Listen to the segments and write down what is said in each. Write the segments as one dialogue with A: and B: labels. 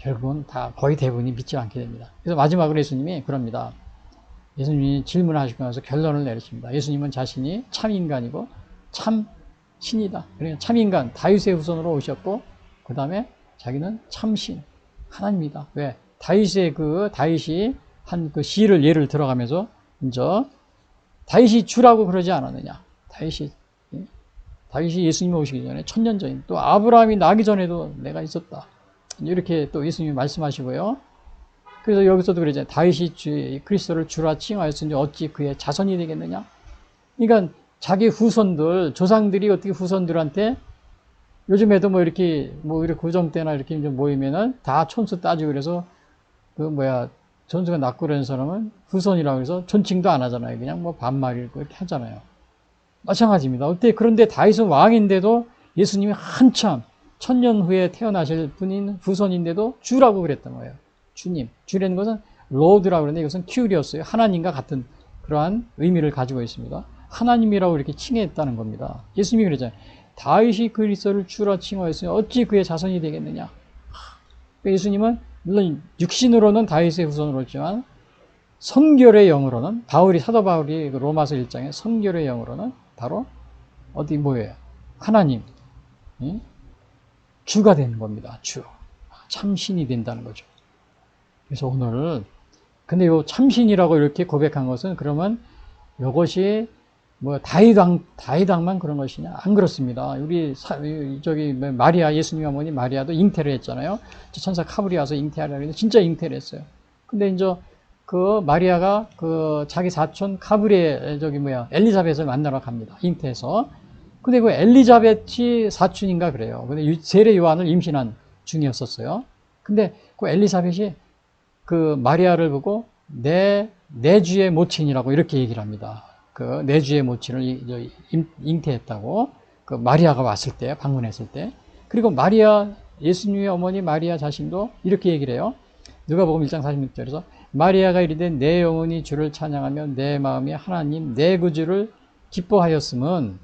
A: 결국은 다 거의 대부분이 믿지 않게 됩니다. 그래서 마지막으로 예수님이 그럽니다. 예수님이 질문하시고 나서 결론을 내리십니다. 예수님은 자신이 참 인간이고 참 신이다. 그러니까 참 인간 다윗의 후손으로 오셨고 그 다음에 자기는 참신 하나님이다. 왜? 다윗의 그 다윗이 한 그 시를 예를 들어가면서 이제 다윗이 주라고 그러지 않았느냐? 다윗이 예? 다윗이 예수님 오시기 전에 천년 전인 또 아브라함이 나기 전에도 내가 있었다. 이렇게 또 예수님이 말씀하시고요. 그래서 여기서도 그러잖아요. 다윗이 주, 그리스도를 주라 칭하였으니 어찌 그의 자손이 되겠느냐? 그러니까 자기 후손들, 조상들이 어떻게 후손들한테 요즘에도 뭐 이렇게 뭐 이렇게 구정 때나 이렇게 좀 모이면은 다 촌수 따지고 그래서 그 뭐야 전수가 낳고 그러는 사람은 후손이라고 해서 존칭도 안 하잖아요. 그냥 뭐 반말이고 이렇게 하잖아요. 마찬가지입니다. 어때 그런데 다윗은 왕인데도 예수님이 한참 천년 후에 태어나실 분인 후손인데도 주라고 그랬던 거예요. 주님. 주라는 것은 로드라고 그러는데 이것은 큐리였어요. 하나님과 같은 그러한 의미를 가지고 있습니다. 하나님이라고 이렇게 칭했다는 겁니다. 예수님이 그러잖아요. 다윗이 그리스도를 주라 칭하였으니 어찌 그의 자손이 되겠느냐. 그러니까 예수님은 물론 육신으로는 다윗의 후손으로지만 성결의 영으로는 바울이 사도 바울이 그 로마서 1장에 성결의 영으로는 바로 어디 뭐예요? 하나님 예? 주가 되는 겁니다. 주 참신이 된다는 거죠. 그래서 오늘 근데 요 참신이라고 이렇게 고백한 것은 그러면 이것이 뭐 다이당 다이당만 그런 것이냐? 안 그렇습니다. 우리 사, 저기 뭐 마리아 예수님 어머니 마리아도 잉태를 했잖아요. 천사 카브리 와서 잉태하려고 했는데 진짜 잉태를 했어요. 근데 이제 그 마리아가 그 자기 사촌 카브리의 저기 뭐야 엘리자벳을 만나러 갑니다. 잉태해서. 근데 그 엘리자벳이 사촌인가 그래요. 근데 세례 요한을 임신한 중이었었어요. 근데 그 엘리자벳이 그 마리아를 보고 내, 내 주의 모친이라고 이렇게 얘기를 합니다. 그 내 주의 모친을 잉태했다고 그 마리아가 왔을 때 방문했을 때 그리고 마리아 예수님의 어머니 마리아 자신도 이렇게 얘기를 해요. 누가복음 1장 46절에서 마리아가 이르되 내 영혼이 주를 찬양하며 내 마음이 하나님 내 구주를 기뻐하였음은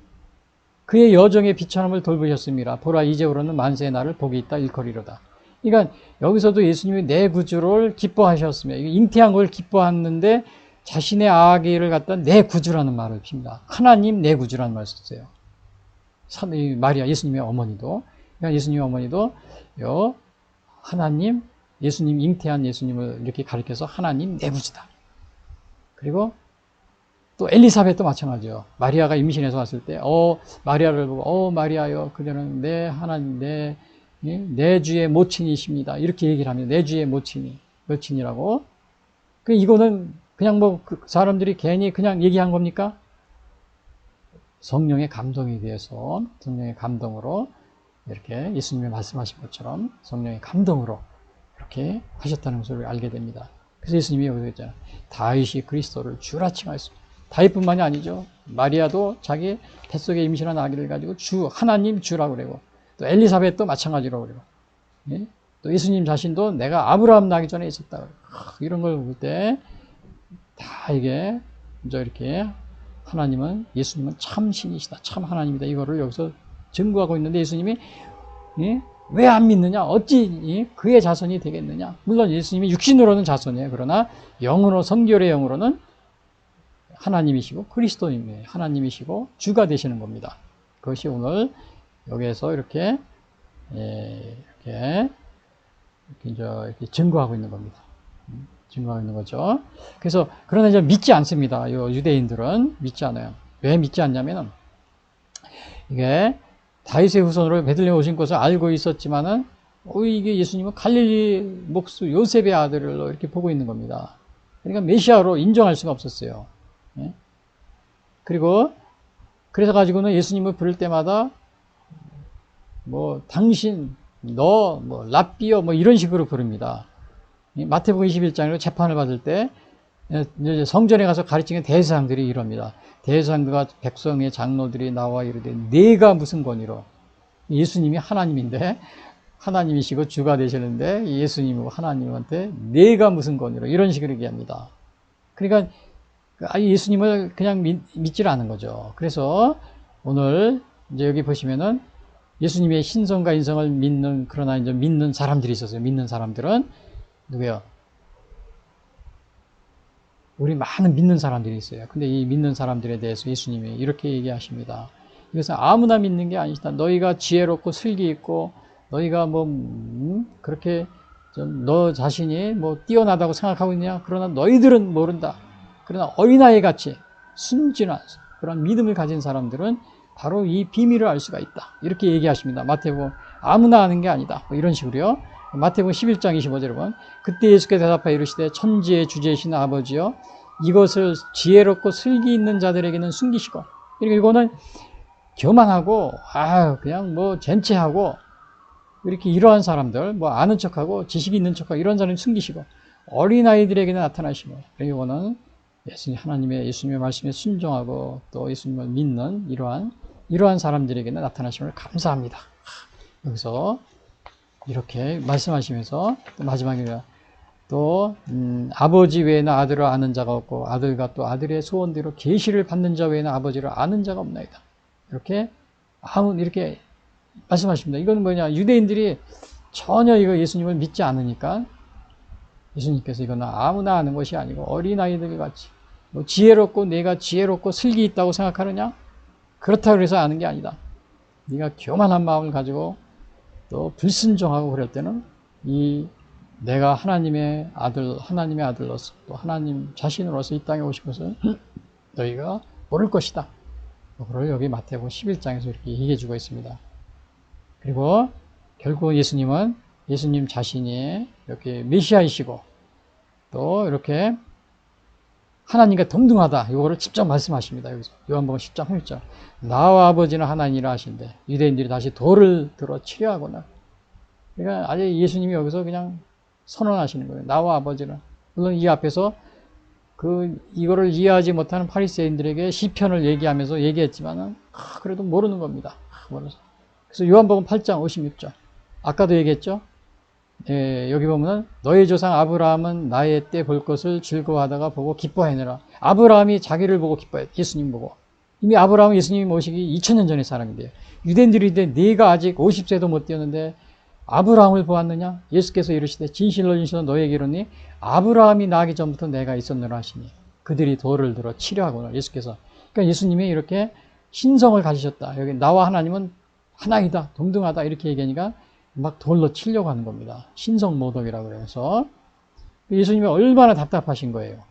A: 그의 여정의 비천함을 돌보셨습니다. 보라 이제로는 만세의 날을 복이 있다 일거리로다. 그러니까 여기서도 예수님이 내 구주를 기뻐하셨으며 잉태한 걸 기뻐하는데 자신의 아기를 갖다 내 구주라는 말을 핍니다. 하나님 내 구주라는 말을 썼어요. 마리아 예수님의 어머니도 그러니까 예수님의 어머니도 요 하나님 예수님 잉태한 예수님을 이렇게 가리켜서 하나님 내 구주다. 그리고 또 엘리사벳도 마찬가지요. 마리아가 임신해서 왔을 때, 어 마리아를 보고, 어 마리아요, 그녀는 내 하나님 내, 내 주의 모친이십니다. 이렇게 얘기를 합니다. 내 주의 모친이 모친이라고. 그 이거는 그냥 뭐 그 사람들이 괜히 그냥 얘기한 겁니까? 성령의 감동에 대해서 성령의 감동으로 이렇게 예수님이 말씀하신 것처럼 성령의 감동으로 이렇게 하셨다는 것을 알게 됩니다. 그래서 예수님이 여기서 했잖아요. 다윗이 그리스도를 주라 칭하였습니다. 다윗뿐만이 아니죠. 마리아도 자기 뱃속에 임신한 아기를 가지고 주 하나님 주라고 그러고 또 엘리사벳도 마찬가지로 그러고 예? 또 예수님 자신도 내가 아브라함 나기 전에 있었다. 이런 걸 볼 때 다 이게 이제 이렇게 하나님은 예수님은 참 신이시다. 참 하나님이다. 이거를 여기서 증거하고 있는데 예수님이 예? 왜안 믿느냐? 어찌 그의 자손이 되겠느냐? 물론 예수님이 육신으로는 자손이에요. 그러나 영으로 성결의 영으로는 하나님이시고 그리스도님이에요. 하나님이시고 주가 되시는 겁니다. 그것이 오늘 여기에서 이렇게 예, 이렇게 이렇게, 이렇게 증거하고 있는 겁니다. 증거하고 있는 거죠. 그래서 그러나 이제 믿지 않습니다. 요 유대인들은 믿지 않아요. 왜 믿지 않냐면은 이게 다윗의 후손으로 베들레헴 오신 것을 알고 있었지만은 어, 이게 예수님은 갈릴리 목수 요셉의 아들로 이렇게 보고 있는 겁니다. 그러니까 메시아로 인정할 수가 없었어요. 예? 그리고 그래서 가지고는 예수님을 부를 때마다 뭐 당신, 너, 뭐 라비어 뭐 이런 식으로 부릅니다. 마태복음 21장으로 재판을 받을 때 성전에 가서 가르치는 대사장들이 이럽니다. 대사장들과 백성의 장로들이 나와 이르되 내가 무슨 권위로 예수님이 하나님인데 하나님이시고 주가 되시는데 예수님이고 하나님한테 내가 무슨 권위로 이런 식으로 얘기합니다. 그러니까 예수님을 그냥 믿, 믿질 않은 거죠. 그래서 오늘 이제 여기 보시면은 예수님의 신성과 인성을 믿는 그러나 이제 믿는 사람들이 있었어요. 믿는 사람들은 누구요? 우리 많은 믿는 사람들이 있어요. 근데 이 믿는 사람들에 대해서 예수님이 이렇게 얘기하십니다. 이것은 아무나 믿는 게 아니다. 너희가 지혜롭고 슬기 있고 너희가 뭐 음, 그렇게 좀너 자신이 뭐 뛰어나다고 생각하고 있냐? 그러나 너희들은 모른다. 그러나 어린아이 같이 순진한 그런 믿음을 가진 사람들은 바로 이 비밀을 알 수가 있다. 이렇게 얘기하십니다. 마태복음 아무나 아는 게 아니다. 뭐 이런 식으로요. 마태복음 11장 25절에 보면 그때 예수께서 대답하여 이르시되 천지의 주제이신 아버지여 이것을 지혜롭고 슬기 있는 자들에게는 숨기시고 그러니까 이거는 교만하고 아 그냥 뭐 젠체하고 이렇게 이러한 사람들 뭐 아는 척하고 지식이 있는 척하고 이런 사람을 숨기시고 어린아이들에게는 나타나시고 이거는 예수님 하나님의 예수님의 말씀에 순종하고 또 예수님을 믿는 이러한 이러한 사람들에게는 나타나심을 감사합니다. 여기서 이렇게 말씀하시면서 또 마지막에 또 음, 아버지 외에는 아들을 아는 자가 없고 아들과 또 아들의 소원대로 계시를 받는 자 외에는 아버지를 아는 자가 없나이다. 이렇게 아무 이렇게 말씀하십니다. 이건 뭐냐 유대인들이 전혀 이거 예수님을 믿지 않으니까 예수님께서 이건 아무나 아는 것이 아니고 어린아이들 같이 뭐 지혜롭고 내가 지혜롭고 슬기 있다고 생각하느냐? 그렇다고 해서 아는 게 아니다. 네가 교만한 마음을 가지고 또 불순종하고 그럴 때는 이 내가 하나님의 아들, 하나님의 아들로서 또 하나님 자신으로서 이 땅에 오신 것을 너희가 모를 것이다. 그걸 여기 마태복음 11장에서 이렇게 얘기해 주고 있습니다. 그리고 결국 예수님은 예수님 자신이 이렇게 메시아이시고 또 이렇게 하나님과 동등하다. 이거를 직접 말씀하십니다. 여기서 요한복음 10장 1절. 나와 아버지는 하나님이라 하신데 유대인들이 다시 돌을 들어 치려하거나. 그러니까 아예 예수님이 여기서 그냥 선언하시는 거예요. 나와 아버지는. 물론 이 앞에서 그 이거를 이해하지 못하는 파리새인들에게 시편을 얘기하면서 얘기했지만은 아, 그래도 모르는 겁니다. 아, 모르서. 그래서 요한복음 8장 56절. 아까도 얘기했죠. 예, 여기 보면은 너의 조상 아브라함은 나의 때 볼 것을 즐거워하다가 보고 기뻐하느라. 아브라함이 자기를 보고 기뻐해. 예수님 보고. 이미 아브라함은 예수님이 모시기 2000년 전의 사람인데요 유대인들이 데 네가 아직 50세도 못 되었는데 아브라함을 보았느냐? 예수께서 이르시되 진실로 진실로 너에게로니 아브라함이 나기 전부터 내가 있었느라 하시니 그들이 돌을 들어 치려하거나 예수께서. 그러니까 예수님이 이렇게 신성을 가지셨다. 여기 나와 하나님은 하나이다 동등하다 이렇게 얘기하니까 막 돌로 치려고 하는 겁니다. 신성모독이라고 그래서 예수님이 얼마나 답답하신 거예요.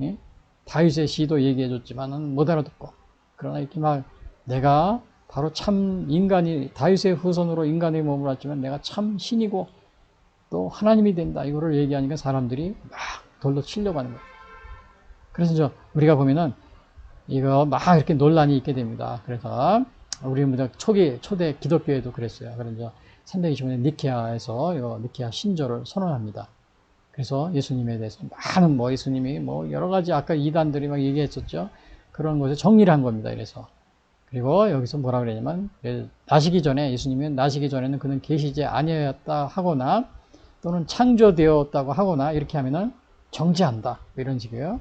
A: 예? 다윗의 시도 얘기해 줬지만은 못 알아듣고 그러나 이렇게 막 내가 바로 참 인간이 다윗의 후손으로 인간의 몸을 왔지만 내가 참 신이고 또 하나님이 된다 이거를 얘기하니까 사람들이 막 돌로 치려고 하는 거예요. 그래서 저 우리가 보면은 이거 막 이렇게 논란이 있게 됩니다. 그래서 우리 초기 초대 기독교에도 그랬어요. 그래서 325년 니케아에서 니케아 신조를 선언합니다. 그래서 예수님에 대해서 많은 뭐 예수님이 뭐 여러 가지 아까 이단들이 막 얘기했었죠. 그런 것에 정리를 한 겁니다. 이래서 그리고 여기서 뭐라 그러냐면 나시기 전에 예수님은 나시기 전에는 그는 계시지 아니었다 하거나 또는 창조되었다고 하거나 이렇게 하면은 정지한다 뭐 이런 식이에요.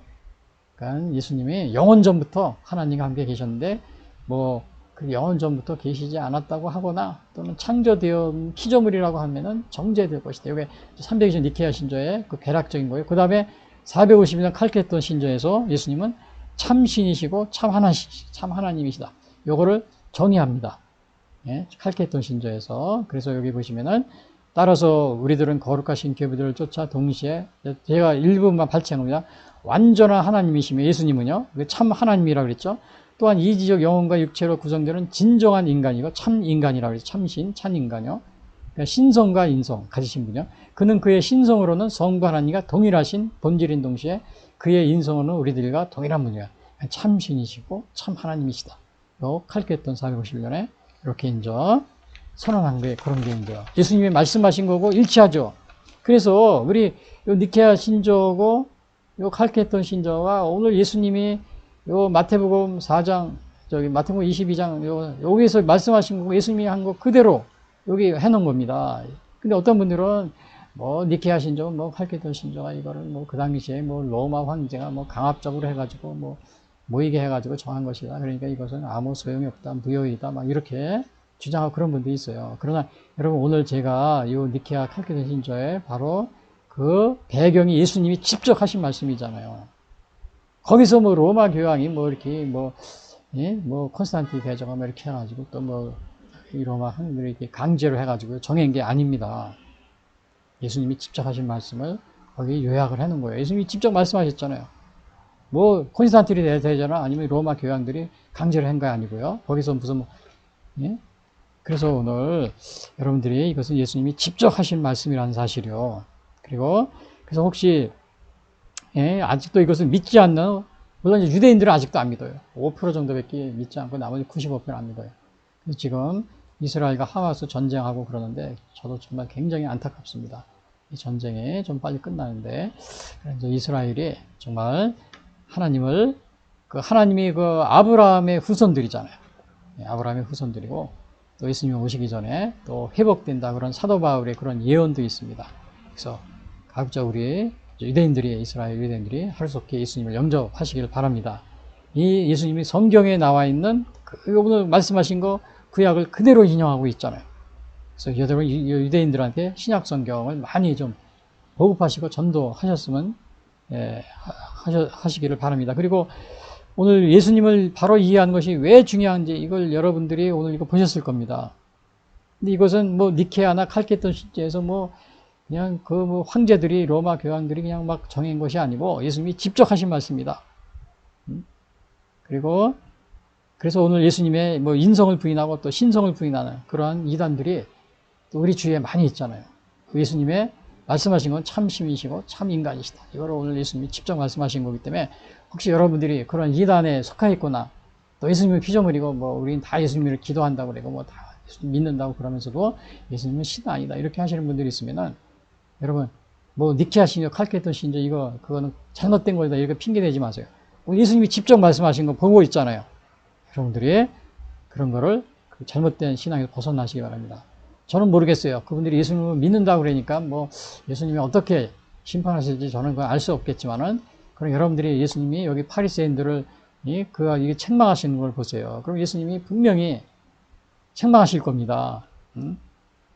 A: 그러니까 예수님이 영원 전부터 하나님과 함께 계셨는데 뭐 그 영원 전부터 계시지 않았다고 하거나 또는 창조되어 피조물이라고 하면은 정제될 것이다. 이게 320년 니케아 신조의 그 개락적인 거예요. 그 다음에 450년 칼케톤 신조에서 예수님은 참 신이시고 참 하나 참 하나님이시다. 요거를 정의합니다. 예, 칼케톤 신조에서 그래서 여기 보시면은 따라서 우리들은 거룩하신 계부들을 쫓아 동시에 제가 일부만 발췌합니다. 완전한 하나님이시며 예수님은요 참 하나님이라 고 그랬죠. 또한 이 지적 영혼과 육체로 구성되는 진정한 인간이고 참 인간이라고 해서 참신, 참 인간이요. 그러니까 신성과 인성 가지신 분이요. 그는 그의 신성으로는 성부 하나님과 동일하신 본질인 동시에 그의 인성으로는 우리들과 동일한 분이야. 참신이시고 참 하나님이시다. 요 칼케ton 450년에 이렇게 이제 선언한 게 그런 게 이제 예수님이 말씀하신 거고 일치하죠. 그래서 우리 요 니케아 신조고 요 칼케ton 신조와 오늘 예수님이 요 마태복음 4장 저기 마태복음 22장 요 여기서 말씀하신 거 예수님이 한 거 그대로 여기 해놓은 겁니다. 근데 어떤 분들은 뭐 니케아 신조, 뭐 칼케돈 신조가 이거를 뭐 그 당시에 뭐 로마 황제가 뭐 강압적으로 해가지고 뭐 모이게 해가지고 정한 것이다. 그러니까 이것은 아무 소용이 없다, 무효이다, 막 이렇게 주장하고 그런 분들이 있어요. 그러나 여러분 오늘 제가 이 니케아 칼케돈 신조에 바로 그 배경이 예수님이 직접 하신 말씀이잖아요. 거기서 뭐 로마 교황이 뭐 이렇게 뭐, 예? 뭐 콘스탄틴 대제가 뭐 이렇게 해가지고 또뭐이 로마 황들이 이렇게 강제로 해가지고 정한 게 아닙니다. 예수님이 직접 하신 말씀을 거기 요약을 해놓은 거예요. 예수님이 직접 말씀하셨잖아요. 뭐 콘스탄틴이 대제나 아니면 로마 교황들이 강제로 한 거 아니고요. 거기서 무슨 뭐, 예? 그래서 오늘 여러분들이 이것은 예수님이 직접 하신 말씀이라는 사실이요. 그리고 그래서 혹시 예, 아직도 이것을 믿지 않는 물론 이제 유대인들은 아직도 안 믿어요. 5% 정도밖에 믿지 않고 나머지 95%는 안 믿어요. 그래서 지금 이스라엘과 하마스 전쟁하고 그러는데 저도 정말 굉장히 안타깝습니다. 이 전쟁이 좀 빨리 끝나는데 그래서 이스라엘이 정말 하나님을 그 하나님이 그 아브라함의 후손들이잖아요. 예, 아브라함의 후손들이고 또 예수님 오시기 전에 또 회복된다 그런 사도 바울의 그런 예언도 있습니다. 그래서 각자 우리 유대인들이 이스라엘 유대인들이 하루속히 예수님을 영접하시기를 바랍니다. 이 예수님이 성경에 나와 있는 그 오늘 말씀하신 거 구약을 그대로 인용하고 있잖아요. 그래서 여러분 유대인들한테 신약 성경을 많이 좀 보급하시고 전도하셨으면 예, 하시기를 바랍니다. 그리고 오늘 예수님을 바로 이해하는 것이 왜 중요한지 이걸 여러분들이 오늘 이거 보셨을 겁니다. 근데 이것은 뭐 니케아나 칼케톤 시제에서 뭐 그냥 그 뭐 황제들이 로마 교황들이 그냥 막 정한 것이 아니고 예수님이 직접 하신 말씀입니다. 음? 그리고 그래서 오늘 예수님의 뭐 인성을 부인하고 또 신성을 부인하는 그러한 이단들이 또 우리 주위에 많이 있잖아요. 그 예수님의 말씀하신 건참 신이시고 참 인간이시다. 이걸 오늘 예수님이 직접 말씀하신 거기 때문에 혹시 여러분들이 그런 이단에 속해 있거나 또 예수님을 피조물이고 뭐 우리는 다 예수님을 기도한다고 그러고 뭐 다 믿는다고 그러면서도 예수님은 신 아니다 이렇게 하시는 분들이 있으면은 여러분 뭐 니케아 신조 칼케톤 신조 이거 그거는 잘못된 거다 이렇게 핑계 대지 마세요. 예수님이 직접 말씀하신 거 보고 있잖아요. 여러분들이 그런 거를 그 잘못된 신앙에서 벗어나시기 바랍니다. 저는 모르겠어요. 그분들이 예수님을 믿는다고 그러니까 뭐 예수님이 어떻게 심판하실지 저는 그걸 알 수 없겠지만은 그럼 여러분들이 예수님이 여기 파리새인들을 그 이게 책망하시는 걸 보세요. 그럼 예수님이 분명히 책망하실 겁니다. 음?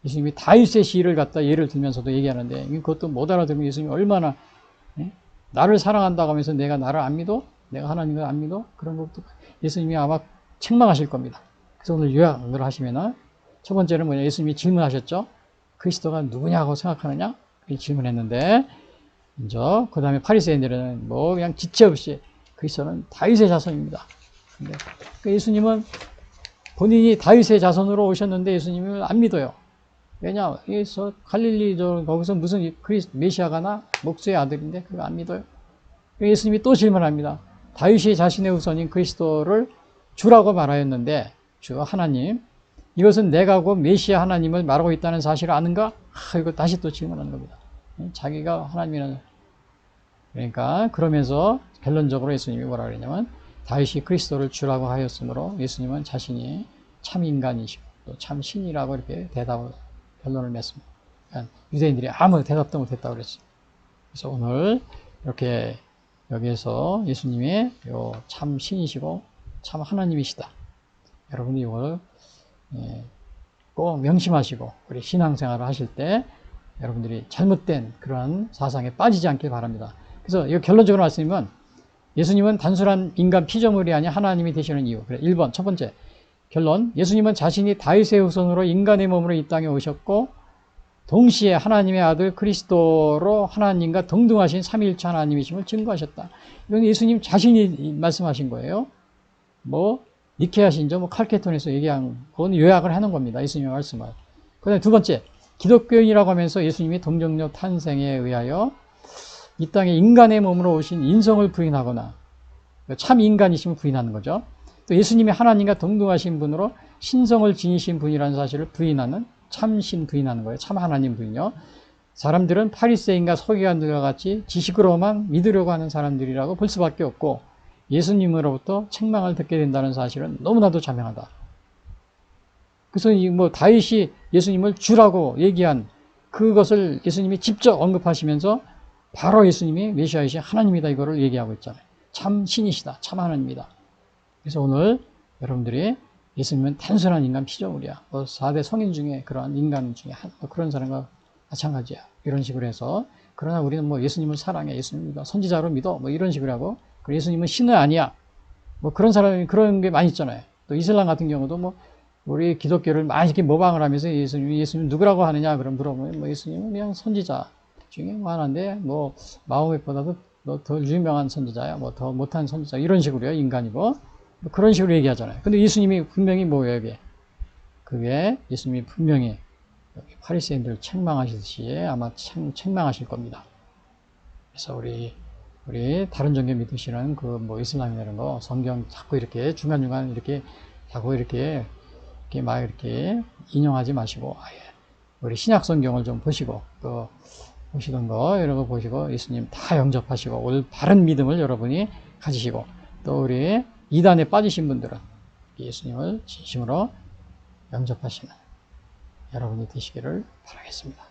A: 예수님이 다윗의 시를 갖다 예를 들면서도 얘기하는데 그것도 못 알아들으면 예수님이 얼마나 예? 나를 사랑한다고 하면서 내가 나를 안 믿어? 내가 하나님을 안 믿어? 그런 것도 예수님이 아마 책망하실 겁니다. 그래서 오늘 요약을 하시면은 첫 번째는 뭐냐 예수님이 질문하셨죠. 그리스도가 누구냐고 생각하느냐? 질문했는데 이제 그 다음에 파리새인들은 뭐 그냥 지체 없이 그리스도는 다윗의 자손입니다. 근데 그 예수님은 본인이 다윗의 자손으로 오셨는데 예수님을 안 믿어요. 왜냐? 여기서 갈릴리 저 거기서 무슨 크리스 메시아가 나 목수의 아들인데 그거 안 믿어요. 예수님이 또 질문합니다. 다윗이 자신의 후손인 그리스도를 주라고 말하였는데 주 하나님 이것은 내가 곧 메시아 하나님을 말하고 있다는 사실을 아는가? 아, 이거 다시 또 질문하는 겁니다. 자기가 하나님이라는 그러니까 그러면서 결론적으로 예수님이 뭐라 그랬냐면 다윗이 그리스도를 주라고 하였으므로 예수님은 자신이 참 인간이시고 또 참 신이라고 이렇게 대답을 결론을 맺습니다. 그러니까 유대인들이 아무 대답도 못했다고 그랬어요. 그래서 오늘 이렇게 여기에서 예수님이 참 신이시고 참 하나님이시다. 여러분이 이걸 예, 꼭 명심하시고 우리 신앙생활을 하실 때 여러분들이 잘못된 그러한 사상에 빠지지 않길 바랍니다. 그래서 이 결론적으로 말씀이면 예수님은 단순한 인간 피조물이 아닌 하나님이 되시는 이유. 그래 1번 첫 번째 결론 예수님은 자신이 다윗의 후손으로 인간의 몸으로 이 땅에 오셨고 동시에 하나님의 아들 그리스도로 하나님과 동등하신 삼위일체 하나님이심을 증거하셨다. 이건 예수님 자신이 말씀하신 거예요. 뭐 니케아 신조, 뭐 칼케톤에서 얘기한 건 요약을 하는 겁니다. 예수님의 말씀을. 그다음에 두 번째 기독교인이라고 하면서 예수님이 동정녀 탄생에 의하여 이 땅에 인간의 몸으로 오신 인성을 부인하거나 참 인간이심을 부인하는 거죠. 또 예수님이 하나님과 동등하신 분으로 신성을 지니신 분이라는 사실을 부인하는 참신 부인하는 거예요. 참 하나님 부인요. 사람들은 파리새인과 서기관들과 같이 지식으로만 믿으려고 하는 사람들이라고 볼 수밖에 없고 예수님으로부터 책망을 듣게 된다는 사실은 너무나도 자명하다. 그래서 뭐 다윗이 예수님을 주라고 얘기한 그것을 예수님이 직접 언급하시면서 바로 예수님이 메시아이신 하나님이다 이거를 얘기하고 있잖아요. 참 신이시다. 참 하나님이다. 그래서 오늘 여러분들이 예수님은 단순한 인간 피조물이야. 뭐 4대 성인 중에 그러한 인간 중에 한, 뭐 그런 사람과 마찬가지야. 이런 식으로 해서 그러나 우리는 뭐 예수님을 사랑해. 예수님을 선지자로 믿어. 뭐 이런 식으로 하고 그리고 예수님은 신은 아니야. 뭐 그런 사람이 그런 게 많이 있잖아요. 또 이슬람 같은 경우도 뭐 우리 기독교를 많이 이렇게 모방을 하면서 예수님, 예수님 누구라고 하느냐 그럼 물어보면 뭐 예수님은 그냥 선지자 중에 뭐 하나인데 뭐 마호met보다도 뭐더 유명한 선지자야 뭐 더 못한 선지자 이런 식으로요 인간이고 뭐 그런 식으로 얘기하잖아요. 근데 예수님이 분명히 뭐예요 이게 그게 예수님이 분명히 파리새인들 책망하시듯이 아마 책, 책망하실 겁니다. 그래서 우리 우리 다른 종교 믿으시는 그 뭐 이슬람이나 이런 거 성경 자꾸 이렇게 중간중간 이렇게 자꾸 이렇게 이렇게 막 이렇게 인용하지 마시고 아예 우리 신약 성경을 좀 보시고 또 보시던 거 이런 거 보시고 예수님 다 영접하시고 올 바른 믿음을 여러분이 가지시고 또 우리 이단에 빠지신 분들은 예수님을 진심으로 영접하시는 여러분이 되시기를 바라겠습니다.